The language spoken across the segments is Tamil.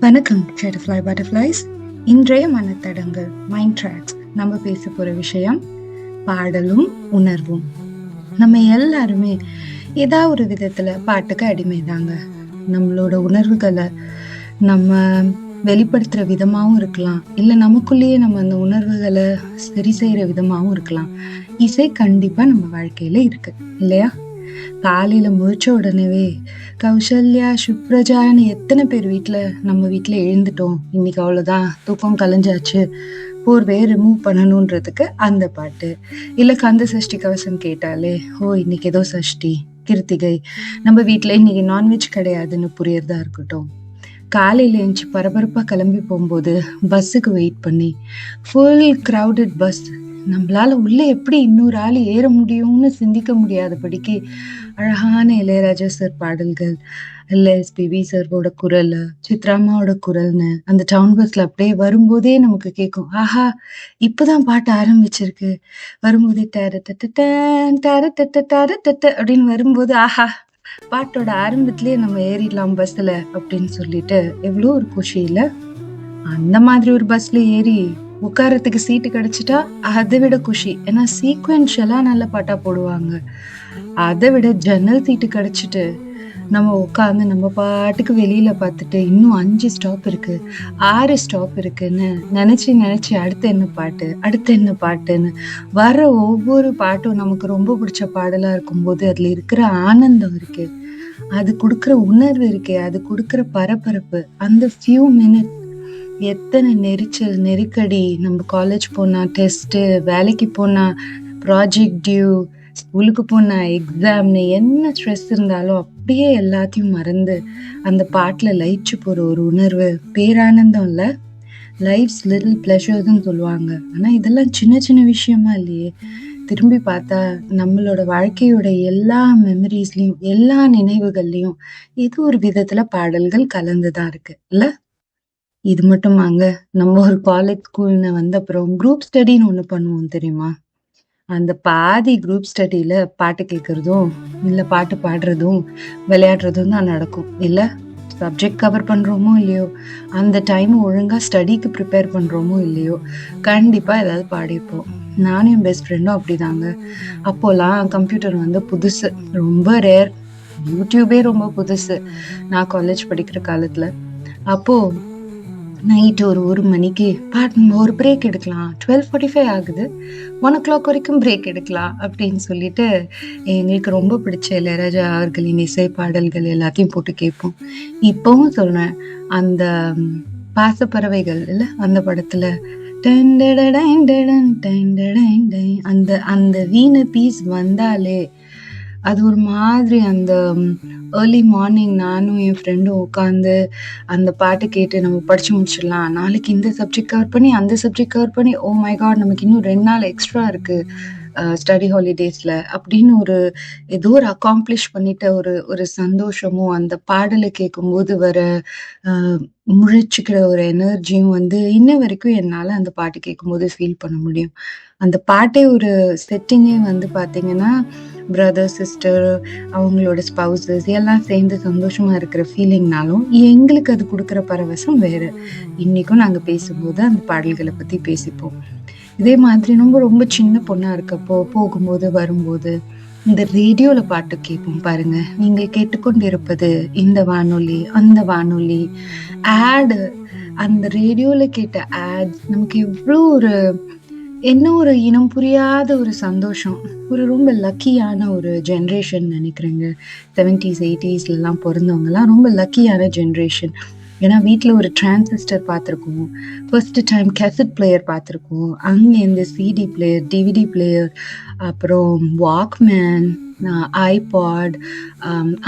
வணக்கம் ஷெட்டர்ஃப்ளை பட்டர்ஃப்ளைஸ் இன்றைய மனத்தடங்கு மைண்ட் ட்ராக்ஸ் நம்ம பேச போகிற விஷயம் பாடலும் உணர்வும். நம்ம எல்லாருமே ஏதாவது ஒரு விதத்தில் பாட்டுக்கு அடிமைதாங்க. நம்மளோட உணர்வுகளை நம்ம வெளிப்படுத்துகிற விதமாகவும் இருக்கலாம். இல்லை நமக்குள்ளேயே நம்ம அந்த உணர்வுகளை சரி செய்கிற விதமாகவும் இருக்கலாம். இசை கண்டிப்பாக நம்ம வாழ்க்கையில் இருக்குது இல்லையா? காலையில் முழிச்ச உடனேவே கௌசல்யா சுப்ரஜான்னு எத்தனை பேர் வீட்டில் நம்ம வீட்டில் எழுந்துட்டோம். இன்னைக்கு அவ்வளோதான் தூக்கம் கலைஞ்சாச்சு. போர்வையை ரிமூவ் பண்ணணுன்றதுக்கு அந்த பாட்டு. இல்லை கந்த சஷ்டி கவசம் கேட்டாலே ஓ இன்னைக்கு ஏதோ சஷ்டி கிருத்திகை. நம்ம வீட்டில் இன்னைக்கு நான்வெஜ் கிடையாதுன்னு புரியறதா இருக்கட்டும். காலையில் எழுந்துச்சு பரபரப்பாக கிளம்பி போகும்போது பஸ்ஸுக்கு வெயிட் பண்ணி ஃபுல் க்ரௌடட் பஸ் நம்மளால உள்ள எப்படி இன்னொரு ஆள் ஏற முடியும்னு சிந்திக்க முடியாதபடிக்கு அழகான இளையராஜா சார் பாடல்கள் இல்ல எஸ்பிபி சாரோட குரல் சித்ராமாவோட குரல்னு அந்த டவுன் பஸ்ல அப்படியே வரும்போதே நமக்கு கேட்கும் ஆஹா இப்போதான் பாட்டு ஆரம்பிச்சிருக்கு. வரும்போதே டேர தட்ட டேர தட்ட டேர தட்ட அப்படின்னு வரும்போது ஆஹா பாட்டோட ஆரம்பத்திலேயே நம்ம ஏறிடலாம் பஸ்ல அப்படின்னு சொல்லிட்டு எவ்வளோ ஒரு குஷி அந்த மாதிரி ஒரு பஸ்ல ஏறி உட்காரத்துக்கு சீட்டு கிடைச்சிட்டா அதை விட குஷி. ஏன்னா சீக்வென்ஷலாக நல்ல பாட்டாக போடுவாங்க. அதை விட ஜன்னல் சீட்டு கிடைச்சிட்டு நம்ம உட்காந்து நம்ம பாட்டுக்கு வெளியில் பார்த்துட்டு இன்னும் அஞ்சு ஸ்டாப் இருக்குது ஆறு ஸ்டாப் இருக்குன்னு நினச்சி நினச்சி அடுத்து என்ன பாட்டு அடுத்து என்ன பாட்டுன்னு வர ஒவ்வொரு பாட்டும் நமக்கு ரொம்ப பிடிச்ச பாடலாக இருக்கும்போது அதில் இருக்கிற ஆனந்தம் இருக்குது அது கொடுக்குற உணர்வு இருக்கே அது கொடுக்குற பரபரப்பு அந்த ஃபியூ மினிட் எத்தனை நெரிச்சல் நெருக்கடி. நம்ம காலேஜ் போனால் டெஸ்ட்டு வேலைக்கு போனால் ப்ராஜெக்ட் டியூ ஸ்கூலுக்கு போனால் எக்ஸாம்னு என்ன ஸ்ட்ரெஸ் இருந்தாலும் அப்படியே எல்லாத்தையும் மறந்து அந்த பாட்டில் லயிச்சு போகிற ஒரு உணர்வு பேரானந்தம் இல்லை. லைஃப்ஸ் லிட்டில் ப்ளஷர்ஸ்ன்னு சொல்லுவாங்க. ஆனால் இதெல்லாம் சின்ன சின்ன விஷயமா இல்லையே. திரும்பி பார்த்தா நம்மளோட வாழ்க்கையோட எல்லா மெமரிஸ்லேயும் எல்லா நினைவுகள்லையும் இது ஒரு விதத்தில் பாடல்கள் கலந்து தான் இருக்கு. இல்லை? இது மட்டுமாங்க நம்ம ஒரு காலேஜ் ஸ்கூல்னு வந்த அப்புறம் குரூப் ஸ்டடின்னு ஒன்று பண்ணுவோம் தெரியுமா? அந்த பாதி குரூப் ஸ்டடியில பாட்டு கேட்கறதும் இல்லை பாட்டு பாடுறதும் விளையாடுறதும் தான் நடக்கும். இல்லை சப்ஜெக்ட் கவர் பண்ணுறோமோ இல்லையோ அந்த டைம் ஒழுங்காக ஸ்டடிக்கு ப்ரிப்பேர் பண்ணுறோமோ இல்லையோ கண்டிப்பாக ஏதாவது பாடியிருப்போம். நானும் என் பெஸ்ட் ஃப்ரெண்டும் அப்படிதாங்க. அப்போலாம் கம்ப்யூட்டர் வந்து புதுசு. ரொம்ப ரேர் யூடியூபே ரொம்ப புதுசு. நான் காலேஜ் படிக்கிற காலத்தில். அப்போது நைட்டு ஒரு ஒரு மணிக்கு. பாட் ஒரு பிரேக் எடுக்கலாம். டுவெல் ஃபார்ட்டி ஃபைவ் ஆகுது. ஒன் ஓ கிளாக் வரைக்கும் பிரேக் எடுக்கலாம் அப்படின்னு சொல்லிட்டு எங்களுக்கு ரொம்ப பிடிச்ச இளையராஜா அவர்களின் இசை பாடல்கள் எல்லாத்தையும் போட்டு கேட்போம். இப்பவும் சொல்றேன் அந்த பாசப்பறவைகள் இல்லை அந்த படத்துல டன் டடடன் டடன் டன் அந்த அந்த வீண பீஸ் வந்தாலே அது ஒரு மாதிரி அந்த ஏர்லி மார்னிங் நானும் என் ஃப்ரெண்டும் உட்காந்து அந்த பாட்டை கேட்டு நம்ம படித்து முடிச்சிடலாம். நாளைக்கு இந்த சப்ஜெக்ட் கவர் பண்ணி அந்த சப்ஜெக்ட் கவர் பண்ணி ஓ மை காட் நமக்கு இன்னும் ரெண்டு நாள் எக்ஸ்ட்ரா இருக்குது ஸ்டடி ஹாலிடேஸில் அப்படின்னு ஒரு ஏதோ ஒரு அக்காம்ப்ளிஷ் பண்ணிட்ட ஒரு ஒரு சந்தோஷமும் அந்த பாடலை கேட்கும்போது வர முழிச்சுக்கிற ஒரு எனர்ஜியும் வந்து இன்ன வரைக்கும் என்னால் அந்த பாட்டு கேட்கும்போது ஃபீல் பண்ண முடியும். அந்த பாட்டே ஒரு செட்டிங்கே வந்து பார்த்தீங்கன்னா பிரதர் சிஸ்டர் அவங்களோட ஸ்பவுசஸ் எல்லாம் சேர்ந்து சந்தோஷமாக இருக்கிற ஃபீலிங்னாலும் எங்களுக்கு அது கொடுக்குற பரவசம் வேறு. இன்றைக்கும் நாங்கள் பேசும்போது அந்த பாடல்களை பற்றி பேசிப்போம். இதே மாதிரி ரொம்ப ரொம்ப சின்ன பொண்ணாக இருக்கப்போ போகும்போது வரும்போது இந்த ரேடியோவில் பாட்டு கேட்போம் பாருங்க. நீங்கள் கேட்டுக்கொண்டிருப்பது இந்த வானொலி அந்த வானொலி. ஆடு அந்த ரேடியோவில் கேட்ட ஆட் நமக்கு எவ்வளோ ஒரு என்ன ஒரு இனம் புரியாத ஒரு சந்தோஷம். ஒரு ரொம்ப லக்கியான ஒரு ஜென்ரேஷன் நினைக்கிறேங்க. செவன்டிஸ் எயிட்டிஸ்லாம் பிறந்தவங்கலாம் ரொம்ப லக்கியான ஜென்ரேஷன் ஏன்னா வீட்டில் ஒரு டிரான்சிஸ்டர் பார்த்துருக்கோம். ஃபர்ஸ்ட் டைம் கேசட் பிளேயர் பார்த்துருக்கோம். அங்கே இந்த சிடி பிளேயர் டிவிடி பிளேயர் அப்புறம் வாக்மேன் ஐபாட்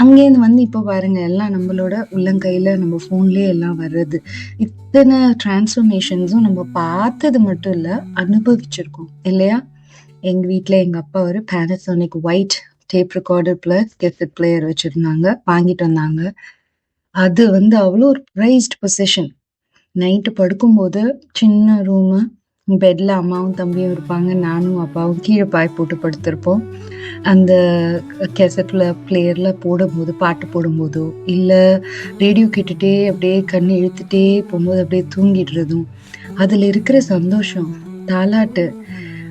அங்கேருந்து வந்து இப்போ பாருங்க எல்லாம் நம்மளோட உள்ளங்கையில் நம்ம ஃபோன்லேயே எல்லாம் வர்றது. இத்தனை டிரான்ஸ்ஃபர்மேஷன்ஸும் நம்ம பார்த்தது மட்டும் இல்லை அனுபவிச்சிருக்கோம். இல்லையா? எங்கள் வீட்டில் எங்கள் அப்பா ஒரு Panasonic white tape recorder plus cassette player வச்சுருந்தாங்க வாங்கிட்டு வந்தாங்க. அது வந்து அவ்வளோ ஒரு ப்ரைஸ்ட் பொசிஷன் நைட்டு படுக்கும்போது சின்ன ரூமு பெட்டில் அம்மாவும் தம்பியும் இருப்பாங்க. நானும் அப்பாவும் கீழே பாய் போட்டு படுத்திருப்போம். அந்த கேசட்ல பிளேயரில் போடும்போது, பாட்டு போடும்போதோ, இல்லை ரேடியோ கேட்டுகிட்டே அப்படியே கண் இழுத்துட்டே போகும்போது அப்படியே தூங்கிடுறதும், அதில் இருக்கிற சந்தோஷம், தாலாட்டு.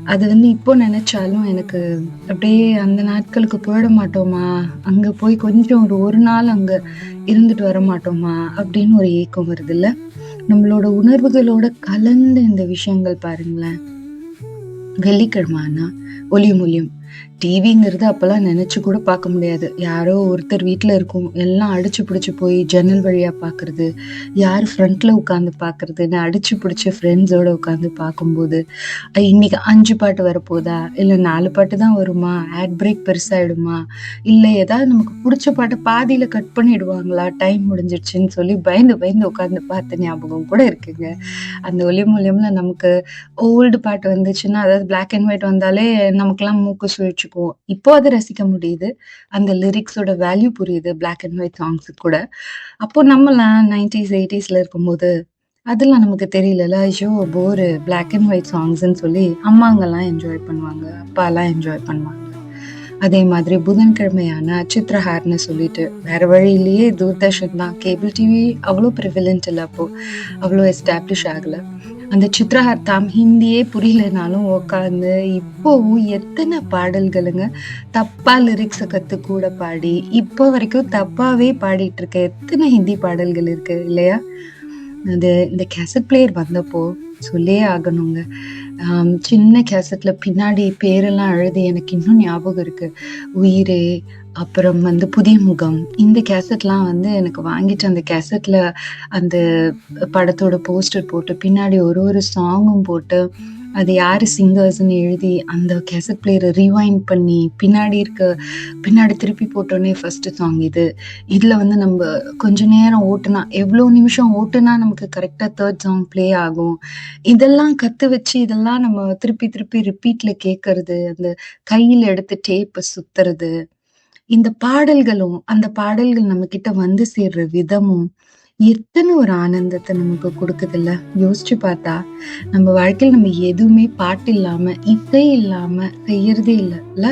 அது வந்து இப்போ நினச்சாலும் எனக்கு அப்படியே அந்த நாட்களுக்கு போயிட மாட்டோமா? அங்கே போய் கொஞ்சம் ஒரு ஒரு நாள் அங்கே இருந்துட்டு வர மாட்டோமா? அப்படின்னு ஒரு ஏக்கம் வருதுல்ல? நம்மளோட உணர்வுகளோட கலந்த இந்த விஷயங்கள் பாருங்களேன். வெள்ளிக்கிழம ஆனா, ஒளியும் ஒலியும். டிவிங்கிறது அப்போல்லாம் நினச்சி கூட பார்க்க முடியாது. யாரோ ஒருத்தர் வீட்டில் இருக்கும். எல்லாம் அடிச்சு பிடிச்சி போய் ஜன்னல் வழியாக பார்க்குறது யார் ஃப்ரண்ட்டில் உட்காந்து பார்க்கறதுன்னு அடிச்சு பிடிச்ச ஃப்ரெண்ட்ஸோடு உட்காந்து பார்க்கும்போது, இன்றைக்கி இன்னைக்கு 5 பாட்டு வரப்போதா? இல்லை நாலு பாட்டு தான் வருமா? ஆட் பிரேக் பெருசாயிடுமா? இல்லை ஏதாவது நமக்கு பிடிச்ச பாட்டை பாதியில் கட் பண்ணிடுவாங்களா? டைம் முடிஞ்சிடுச்சுன்னு சொல்லி பயந்து பயந்து உட்காந்து பார்த்த ஞாபகம் கூட இருக்குங்க. அந்த ஒலி மூலியமில் நமக்கு ஓல்டு பாட்டு வந்துச்சுன்னா, அதாவது பிளாக் அண்ட் ஒயிட் வந்தாலே நமக்கெல்லாம் மூக்கு சுழிச்சுக்கும். இப்போ அதை ரசிக்க முடியுது. அந்த லிரிக்ஸோட வேல்யூ புரியுது பிளாக் அண்ட் ஒயிட் சாங்ஸுக்கு கூட. அப்போ நம்மலாம் 90ஸ், 80ஸ்ல இருக்கும்போது, அதெல்லாம் நமக்கு தெரியலல்ல. ஐயோ! போரு பிளாக் அண்ட் ஒயிட் சாங்ஸ்ன்னு சொல்லி அம்மாங்கெல்லாம் என்ஜாய் பண்ணுவாங்க. அப்பாலாம் என்ஜாய் பண்ணுவாங்க. அதே மாதிரி புதன்கிழமையான ஆனா சொல்லிட்டு, வேற வழியிலேயே தூர்தர்ஷன் தான். கேபிள் டிவி அவ்வளோ ப்ரிவிலண்ட் இல்ல அப்போ. அவ்வளோ எஸ்டாப்ளிஷ் ஆகல. அந்த சித்ரஹர்த்தாம் ஹிந்தியே புரியலனாலும் உட்காந்து இப்போவும் எத்தனை பாடல்களுங்க. தப்பா லிரிக்ஸ கத்து கூட பாடி, இப்போ வரைக்கும் தப்பாவே பாடிட்டு இருக்க எத்தனை ஹிந்தி பாடல்கள் இருக்கு இல்லையா? அது இந்த கேசட் பிளேயர் வந்தப்போ சொல்லியே ஆகணுங்க. சின்ன கேசட்ல பின்னாடி பேரெல்லாம் எழுதி எனக்கு இன்னும் ஞாபகம் இருக்கு. உயிரே, அப்புறம் வந்து புதிய முகம். இந்த கேசட்லாம் வந்து எனக்கு வாங்கிட்டு அந்த கேசட்ல அந்த படத்தோட போஸ்டர் போட்டு, பின்னாடி ஒரு ஒரு சாங்கும் போட்டு, அது யார் சிங்கர்ஸ்ன்னு எழுதி, அந்த கேசட் பிளேயரை ரீவைண்ட் பண்ணி, பின்னாடி இருக்க பின்னாடி திருப்பி போட்டோடனே ஃபஸ்ட்டு சாங் இது. இதில் வந்து நம்ம கொஞ்ச நேரம் ஓட்டுனா, எவ்வளோ நிமிஷம் ஓட்டுனா நமக்கு கரெக்டாக தேர்ட் சாங் ப்ளே ஆகும். இதெல்லாம் கற்று வச்சு, இதெல்லாம் நம்ம திருப்பி திருப்பி ரிப்பீட்டில் கேட்கறது, அந்த கையில் எடுத்து டேப்பை சுத்துறது. இந்த பாடல்களும், அந்த பாடல்கள் நம்மக்கிட்ட வந்து சேர்ற விதமும், எத்தனை ஒரு ஆனந்தத்தை நமக்கு கொடுக்குதுல்ல யோசிச்சு பார்த்தா, நம்ம வாழ்க்கையில் நம்ம எதுவுமே பாட்டு இல்லாம, இசை இல்லாம செய்யறதே இல்லைல்ல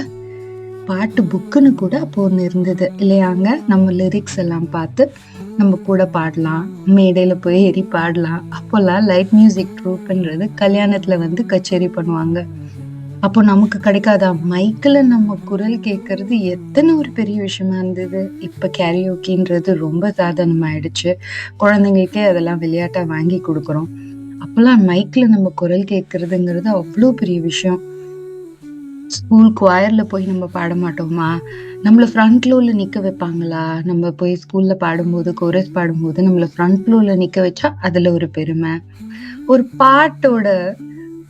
பாட்டு புக்குன்னு கூட அப்போ ஒன்று இருந்தது இல்லையாங்க? நம்ம லிரிக்ஸ் எல்லாம் பார்த்து, நம்ம கூட பாடலாம். மேடையில் போய் ஏறி பாடலாம். அப்போல்லாம் லைட் மியூசிக் ட்ரூப்ன்றது கல்யாணத்தில் வந்து கச்சேரி பண்ணுவாங்க. அப்போ நமக்கு கிடைக்காதா? மைக்கில் நம்ம குரல் கேட்கறது எத்தனை ஒரு பெரிய விஷயமா இருந்தது. இப்போ கேரியோக்கின்றது ரொம்ப சாதாரணமாயிடுச்சு. குழந்தைங்களுக்கே அதெல்லாம் விளையாட்டாக வாங்கி கொடுக்குறோம் அப்போல்லாம் மைக்கில் நம்ம குரல் கேட்கறதுங்கிறது அவ்வளோ பெரிய விஷயம். ஸ்கூல் குவாயரில் போய் நம்ம பாட மாட்டோமா? நம்மளை ஃப்ரண்ட் லோவில் நிற்க வைப்பாங்களா? நம்ம போய் ஸ்கூலில் பாடும்போது, கோரஸ் பாடும்போது நம்மளை ஃப்ரண்ட் ரோல நிற்க வச்சா, அதில் ஒரு பெருமை. ஒரு பாட்டோட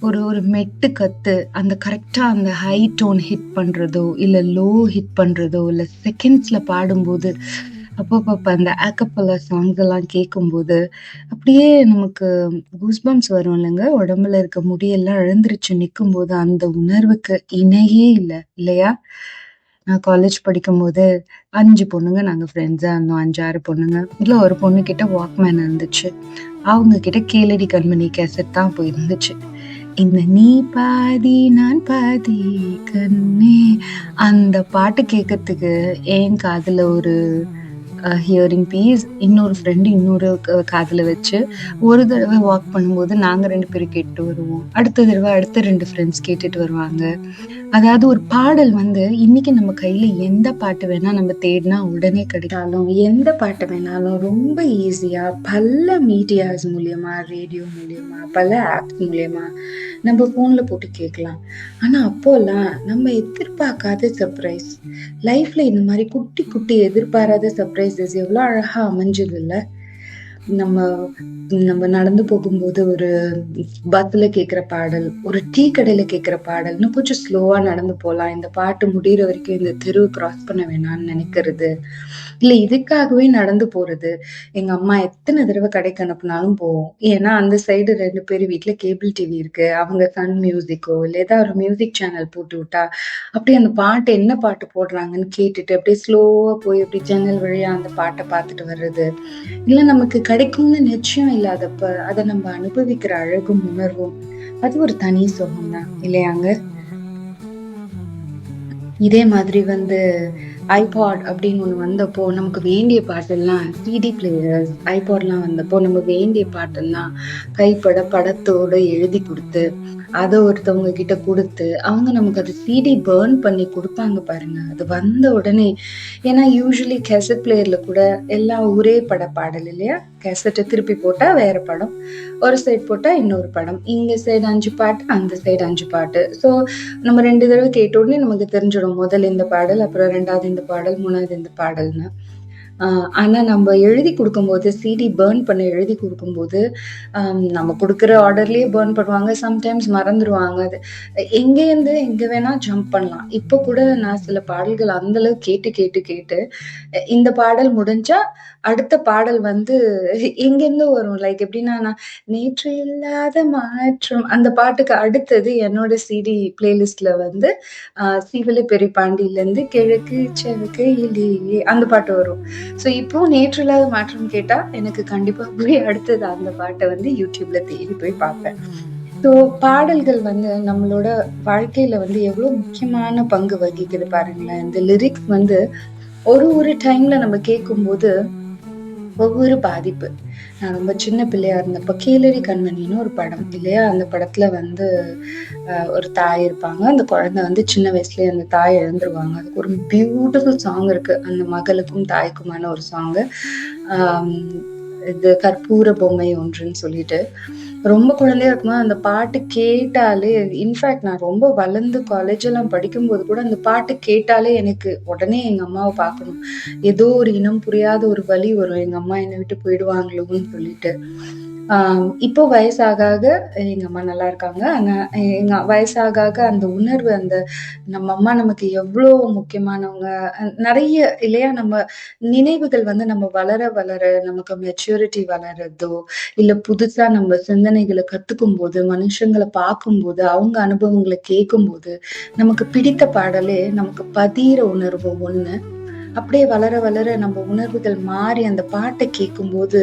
ஒரு ஒரு மெட்டு கத்து, அந்த கரெக்டாக அந்த ஹை டோன் ஹிட் பண்றதோ, இல்ல லோ ஹிட் பண்றதோ, இல்ல செகண்ட்ஸ்ல பாடும்போது, அப்பப்பப்ப அந்த ஆக்கப்பல சாங்ஸ் எல்லாம் கேட்கும்போது, அப்படியே நமக்கு கூஸ்பம்ஸ் வரும் இல்லைங்க உடம்புல இருக்க முடியெல்லாம் எழுந்திருச்சு நிக்கும்போது, அந்த உணர்வுக்கு இணையே இல்லை இல்லையா? நான் காலேஜ் படிக்கும்போது அஞ்சு பொண்ணுங்க நாங்கள் ஃப்ரெண்ட்ஸாக இருந்தோம். 5, 6 பொண்ணுங்க. இல்லை ஒரு பொண்ணு கிட்ட வாக்மேன் இருந்துச்சு. அவங்க கிட்ட கேளடி கண்மணி கேசட் தான் போயிருந்துச்சு இந்த நீ பாதி நான் பாதி கண்ணே அந்த பாட்டு கேட்கறதுக்கு என் காதில் ஒரு ஹியரிங் பீஸ், இன்னொரு ஃப்ரெண்டு இன்னொரு காதில் வச்சு, ஒரு தடவை வாக் பண்ணும்போது நாங்கள் ரெண்டு பேரும் கேட்டு வருவோம். அடுத்த தடவை அடுத்த ரெண்டு ஃப்ரெண்ட்ஸ் கேட்டுட்டு வருவாங்க. அதாவது ஒரு பாடல் வந்து இன்னைக்கு நம்ம கையில எந்த பாட்டு வேணா நம்ம தேடினா உடனே கிடைத்தாலும், எந்த பாட்டு வேணாலும் ரொம்ப ஈஸியா பல மீடியாஸ் மூலியமா, ரேடியோ மூலியமா, பல ஆப்ஸ் மூலியமா நம்ம ஃபோனில் போட்டு கேட்கலாம். ஆனா அப்போல்லாம் நம்ம எதிர்பார்க்காத சர்ப்ரைஸ். லைஃப்ல இந்த மாதிரி குட்டி குட்டி எதிர்பாராத சர்ப்ரைசஸ் அழகாக அழகா அமைஞ்சதுல்ல? நம்ம நம்ம நடந்து போகும்போது ஒரு பஸ்ல கேட்குற பாடல், ஒரு டீ கடையில கேட்குற பாடல், இன்னும் கொஞ்சம் ஸ்லோவா நடந்து போலாம். இந்த பாட்டு முடிகிற வரைக்கும் இந்த தெருவு கிராஸ் பண்ண வேணாம்னு நினைக்கிறது இல்ல இதுக்காகவே நடந்து போறது. எங்க அம்மா எத்தனை தடவை கடைக்கு அனுப்புனாலும் போவோம். ஏன்னா அந்த சைடு ரெண்டு பேர் வீட்டில் கேபிள் டிவி இருக்கு. அவங்க சன் மியூசிக்கோ, இல்ல ஏதாவது ஒரு மியூசிக் சேனல் போட்டு விட்டா, அப்படியே அந்த பாட்டு என்ன பாட்டு போடுறாங்கன்னு கேட்டுட்டு, அப்படியே ஸ்லோவா போய் அப்படியே ஜன்னல் வழியா அந்த பாட்டை பார்த்துட்டு வர்றது. இல்ல நமக்கு கிடைக்கும்னு நிச்சயம் இல்லாதப்ப, அதை நம்ம அனுபவிக்கிற அழகும், உணர்வும் அது ஒரு தனி சுகம் தான் இல்லையாங்க இதே மாதிரி வந்து ஐபாட் அப்படின்னு ஒன்று வந்தப்போ நமக்கு வேண்டிய பாட்டெல்லாம் சிடி பிளேயர்ஸ் ஐபாட்லாம் வந்தப்போ நம்ம வேண்டிய பாட்டெல்லாம் கைப்பட படத்தோடு எழுதி கொடுத்து அதை ஒருத்தவங்க கிட்ட கொடுத்து அவங்க நமக்கு அது சிடி பேர்ன் பண்ணி கொடுப்பாங்க பாருங்க. அது வந்த உடனே ஏன்னா யூஸ்வலி கேசட் பிளேயர்ல கூட எல்லாம் ஒரே பட பாடல் இல்லையா? கேசட்டை திருப்பி போட்டா வேற படம் ஒரு சைடு போட்டா இன்னொரு படம் இங்க சைடு அஞ்சு பாட்டு அந்த சைடு அஞ்சு பாட்டு. ஸோ நம்ம ரெண்டு தடவை கேட்ட உடனே நமக்கு தெரிஞ்சிடும் முதல் இந்த பாடல் அப்புறம் ரெண்டாவது இந்த பாடல் மூணாவது இந்த பாடல்னு. ஆனால் நம்ம எழுதி கொடுக்கும்போது சிடி பேர்ன் பண்ண எழுதி கொடுக்கும்போது நம்ம கொடுக்குற ஆர்டர்லேயே பேர்ன் பண்ணுவாங்க சம்டைம்ஸ் மறந்துடுவாங்க அது எங்கேருந்து எங்கே வேணால் ஜம்ப் பண்ணலாம். இப்போ கூட நான் சில பாடல்கள் அந்தளவு கேட்டு கேட்டு கேட்டு இந்த பாடல் முடிஞ்சால் அடுத்த பாடல் வந்து எங்கேருந்து வரும். லைக் எப்படின்னா நான் நேற்று இல்லாத மாற்றம் அந்த பாட்டுக்கு அடுத்தது என்னோட சிடி பிளேலிஸ்ட்ல வந்து சீவல பெரியபாண்டியில இருந்து கிழக்கு செவக்கு இல்லையே அந்த பாட்டு வரும். ஸோ இப்போ நேற்று இல்லாத மாற்றம் கேட்டா எனக்கு கண்டிப்பா போய் அடுத்தது அந்த பாட்டை வந்து யூடியூப்ல தேடி போய் பார்ப்பேன். ஸோ பாடல்கள் வந்து நம்மளோட வாழ்க்கையில வந்து எவ்வளவு முக்கியமான பங்கு வகிக்குது பாருங்களேன். இந்த லிரிக்ஸ் வந்து ஒரு ஒரு டைம்ல நம்ம கேட்கும்போது ஒவ்வொரு பாதிப்பு. நான் ரொம்ப சின்ன பிள்ளையா இருந்தப்போ கீழடி கண்மணின்னு ஒரு படம் இல்லையா? அந்த படத்துல வந்து ஒரு தாய் இருப்பாங்க. அந்த குழந்தை வந்து சின்ன வயசுலயே அந்த தாய் இழந்துருவாங்க அதுக்கு ஒரு பியூட்டிஃபுல் சாங் இருக்கு. அந்த மகளுக்கும் தாய்க்குமான ஒரு சாங்கு இது கற்பூர பொம்மை ஒன்றுன்னு சொல்லிட்டு. ரொம்ப குழந்தையா இருக்கும்போது அந்த பாட்டு கேட்டாலே இன்ஃபேக்ட் நான் ரொம்ப வளர்ந்து காலேஜ் எல்லாம் படிக்கும்போது கூட அந்த பாட்டு கேட்டாலே எனக்கு உடனே எங்க அம்மாவை பார்க்கணும். ஏதோ ஒரு இனம் புரியாத ஒரு வழி வரும். எங்க அம்மா என்னை விட்டு போயிடுவாங்களோன்னு சொல்லிட்டு. இப்போ வயசாக ஆக எங்க அம்மா நல்லா இருக்காங்க. ஆனா எங்க வயசாக ஆக அந்த உணர்வு அந்த நம்ம அம்மா நமக்கு எவ்வளோ முக்கியமானவங்க நிறைய இல்லையா நம்ம நினைவுகள் வந்து நம்ம வளர வளர நமக்கு மெச்சூரிட்டி வளர்றதோ இல்ல புதுசா நம்ம சிந்தனைகளை கத்துக்கும் போது மனுஷங்களை பார்க்கும்போது அவங்க அனுபவங்களை கேட்கும்போது நமக்கு பிடித்த பாடலே நமக்கு பதிகிற உணர்வு ஒன்று அப்படியே வளர வளர நம்ம உணர்வுகள் மாறி அந்த பாட்டை கேட்கும்போது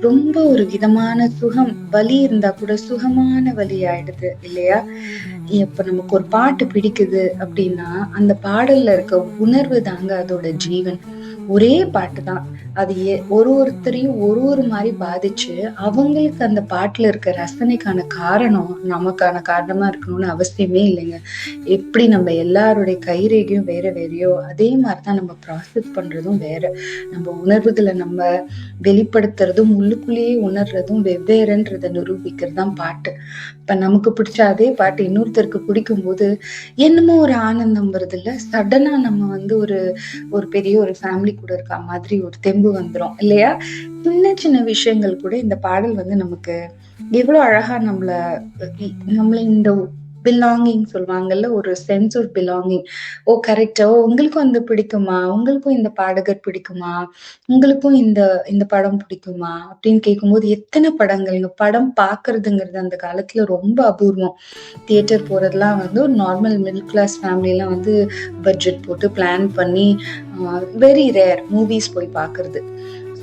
ரொம்ப ஒரு விதமான சுகம் வலி இருந்தா கூட சுகமான வலி ஆயிடுது இல்லையா? இப்ப நமக்கு ஒரு பாட்டு பிடிக்குது அப்படின்னா அந்த பாடல்ல இருக்க உணர்வு தாங்க அதோட ஜீவன். ஒரே பாட்டு தான். அது ஒரு ஒருத்தரையும் ஒரு ஒரு மாதிரி பாதிச்சு அவங்களுக்கு அந்த பாட்டுல இருக்க ரசனைக்கான காரணம் நமக்கான காரணமா இருக்கணும்னு அவசியமே இல்லைங்க. எப்படி நம்ம எல்லாருடைய கைரேகையும் வேற வேறையோ அதே மாதிரிதான் நம்ம ப்ராசஸ் பண்றதும் வேற. நம்ம உணர்வுகளை நம்ம வெளிப்படுத்துறதும் உள்ளுக்குள்ளேயே உணர்றதும் வெவ்வேறுன்றதை நிரூபிக்கிறது தான் பாட்டு. இப்ப நமக்கு பிடிச்ச அதே பாட்டு இன்னொருத்தருக்கு பிடிக்கும் போது என்னமோ ஒரு ஆனந்தம் வருது இல்லை சடனா நம்ம வந்து ஒரு ஒரு பெரிய ஒரு ஃபேமிலி கூட இருக்க மாதிரி ஒரு தெம்பு வந்துடும் இல்லையா? சின்ன சின்ன விஷயங்கள் கூட இந்த பாடல் வந்து நமக்கு எவ்வளோ அழகா நம்மளை நம்மளை இந்த பிலாங்கிங் சொல்லுவாங்கல்ல ஒரு சென்ஸ் ஆஃப் பிலாங்கிங் ஓ கரெக்டா ஓ உங்களுக்கும் அந்த பிடிக்குமா? உங்களுக்கும் இந்த பாடகர் பிடிக்குமா? உங்களுக்கும் இந்த இந்த படம் பிடிக்குமா? அப்படின்னு கேட்கும்போது எத்தனை படங்கள் படம் பார்க்கறதுங்கிறது அந்த காலத்துல ரொம்ப அபூர்வம். தியேட்டர் போறதெல்லாம் வந்து ஒரு நார்மல் மிடில் கிளாஸ் ஃபேமிலிலாம் வந்து பட்ஜெட் போட்டு பிளான் பண்ணி வெரி ரேர் மூவிஸ் போய் பார்க்கறது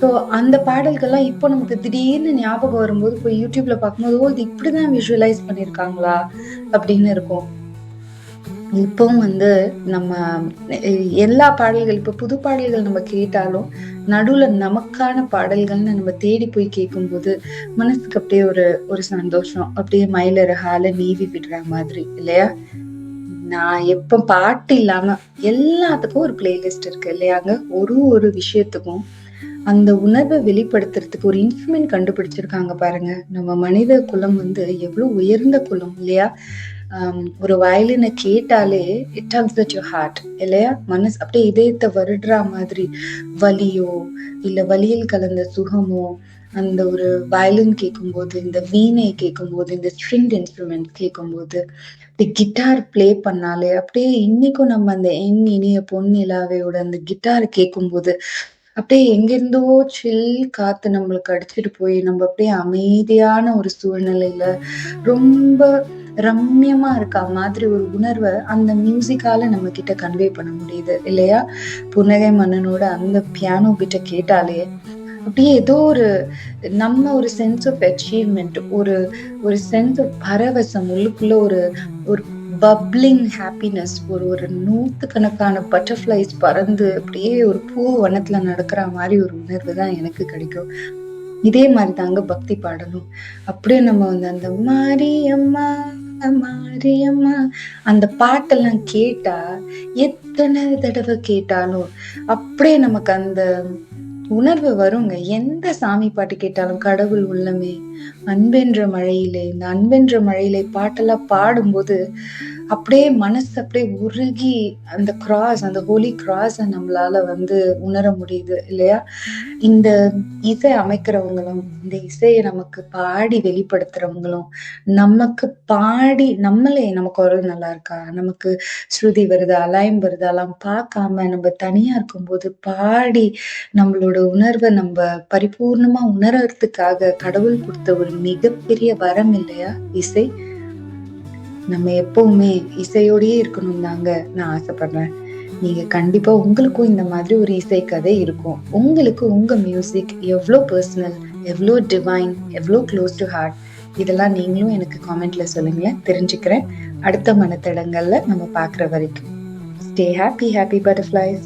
ஸோ அந்த பாடல்கள்லாம் இப்போ நமக்கு திடீர்னு ஞாபகம் வரும்போது போய் யூடியூப்ல பார்க்கும்போது ஓ இது இப்படிதான் விஷுவலைஸ் பண்ணியிருக்காங்களா? அப்படின்னு இருக்கும். இப்பவும் வந்து நம்ம எல்லா பாடல்கள் இப்போ புது பாடல்கள் நம்ம கேட்டாலும் நடுவில் நமக்கான பாடல்கள்னு நம்ம தேடி போய் கேட்கும்போது மனசுக்கு அப்படியே ஒரு ஒரு சந்தோஷம். அப்படியே மயிலற ஹால நீவி விடுற மாதிரி இல்லையா? நான் எப்போ பாட்டு இல்லாம எல்லாத்துக்கும் ஒரு பிளேலிஸ்ட் இருக்கு இல்லையாங்க? ஒரு ஒரு விஷயத்துக்கும் அந்த உணர்வை வெளிப்படுத்துறதுக்கு ஒரு இன்ஸ்ட்ருமெண்ட் கண்டுபிடிச்சிருக்காங்க பாருங்க. நம்ம மனித குலம் வந்து எவ்வளவு உயர்ந்த குலம் இல்லையா? ஒரு வயலினை கேட்டாலே it tugs that you heart இல்லையா? மனசு அப்படியே இதயத்தை வருடுற மாதிரி வலியோ இல்லை வலியில் கலந்த சுகமோ அந்த ஒரு வயலின் கேட்கும்போது இந்த வீணை கேட்கும்போது இந்த ஸ்ட்ரிங் இன்ஸ்ட்ருமெண்ட் கேட்கும்போது இந்த கிட்டார் ப்ளே பண்ணாலே அப்படியே இன்னைக்கும் நம்ம அந்த எண் இனிய பொன்னிலாவையோட அந்த கிட்டார் கேட்கும்போது அப்படியே எங்கிருந்தோ சில் காத்து நம்மளுக்கு அடிச்சிட்டு போய் நம்ம அப்படியே அமைதியான ஒரு சூழ்நிலையில ரொம்ப ரம்யமா இருக்க மாதிரி ஒரு உணர்வை அந்த மியூசிக்கால நம்ம கிட்ட கன்வே பண்ண முடியுது இல்லையா? புன்னகை மன்னனோட அந்த பியானோ கிட்ட கேட்டாலே அப்படியே ஏதோ ஒரு நம்ம ஒரு சென்ஸ் ஆஃப் அச்சீவ்மெண்ட் ஒரு ஒரு சென்ஸ் ஆஃப் பரவசம் உள்ளுக்குள்ள ஒரு ஒரு பப்ளிங் ஹாப்பினஸ் ஒரு ஒரு நூற்றுக்கணக்கான பட்டர்ஃப்ளைஸ் பறந்து அப்படியே ஒரு பூ வனத்தில் நடக்கிற மாதிரி ஒரு உணர்வு தான் எனக்கு கிடைக்கும். இதே மாதிரி தாங்க பக்தி பாடணும் அப்படியே நம்ம வந்து அந்த மாரியம்மா மாரியம்மா அந்த பாட்டெல்லாம் கேட்டா எத்தனை தடவை கேட்டாலும் அப்படியே நமக்கு அந்த உணர்வு வருங்க. எந்த சாமி பாட்டு கேட்டாலும் கடவுள் உள்ளமே அன்பென்ற மழையிலே இந்த அன்பென்ற மழையிலே பாட்டெல்லாம் பாடும்போது அப்படியே மனசு அப்படியே உருகி அந்த கிராஸ் அந்த ஹோலி கிராஸை நம்மளால வந்து உணர முடியுது இல்லையா? இந்த இசை அமைக்கிறவங்களும் இந்த இசையை நமக்கு பாடி வெளிப்படுத்துறவங்களும் நமக்கு பாடி நம்மளே நம்ம குரல் நல்லா இருக்கா? நமக்கு ஸ்ருதி வருதா? அலாயம் வருதா? எல்லாம் பார்க்காம நம்ம தனியா இருக்கும்போது பாடி நம்மளோட உணர்வை நம்ம பரிபூர்ணமா உணர்றதுக்காக கடவுள் கொடுத்த ஒரு மிகப்பெரிய வரம் இல்லையா? இசை. நம்ம எப்பவுமே இசையோடயே இருக்கணும் தாங்க நான் ஆசைப்படுறேன். நீங்க கண்டிப்பா உங்களுக்கும் இந்த மாதிரி ஒரு இசை கதை இருக்கும். உங்களுக்கு உங்க மியூசிக் எவ்வளோ பர்சனல் எவ்வளோ டிவைன் எவ்வளோ க்ளோஸ் டு ஹார்ட் இதெல்லாம் நீங்களும் எனக்கு காமெண்ட்ல சொல்லுங்களேன். தெரிஞ்சுக்கிறேன். அடுத்த மனத்தடங்கள்ல நம்ம பார்க்குற வரைக்கும். Stay happy happy butterflies